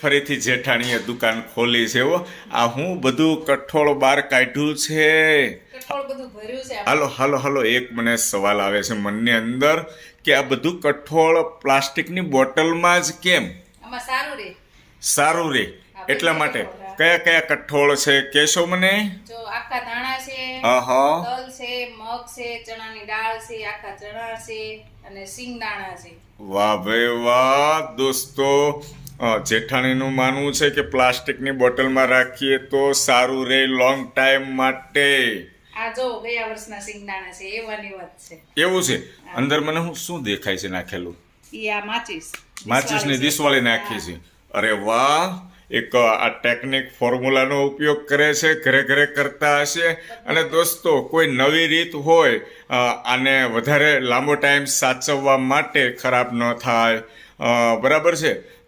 ફરીથી જેઠાણીએ દુકાન ખોલી છે હો. આ હું બધું કઠોળ બહાર કાઢ્યું છે. હાલો હાલો હાલો એક મને સવાલ આવે છે મનની અંદર કે આ બધું કઠોળ પ્લાસ્ટિકની બોટલમાં જ કેમ? સારું રે. સારું રે. એટલા માટે. કયા કયા કઠોળ છે કેશો મને? આખા ધાણા છે તલ છે મગ છે ચણાની દાળ છે આખા ચણા છે અને સિંગદાણા છે. વાહ ભાઈ વાહ દોસ્તો. જેઠાણીનું માનવું છે કે પ્લાસ્ટિકની બોટલમાં રાખીએ તો સારું રહે લોંગ ટાઈમ માટે. આ જો ગયા વર્ષના સિંગદાણા છે એવાની વાત છે. એવું છે? અંદર મને હું શું દેખાય છે નાખેલું? ઈ આ માચીસ. માચિસની દિશવાળી નાખી છે. અરે વાહ! એક આ ટેકનિક ફોર્મ્યુલાનો ઉપયોગ કરે છે ઘરે ઘરે કરતા હશે. અને દોસ્તો કોઈ નવી રીત હોય આને વધારે લાંબો ટાઈમ સાચવવા માટે ખરાબ ન થાય. બરાબર છે?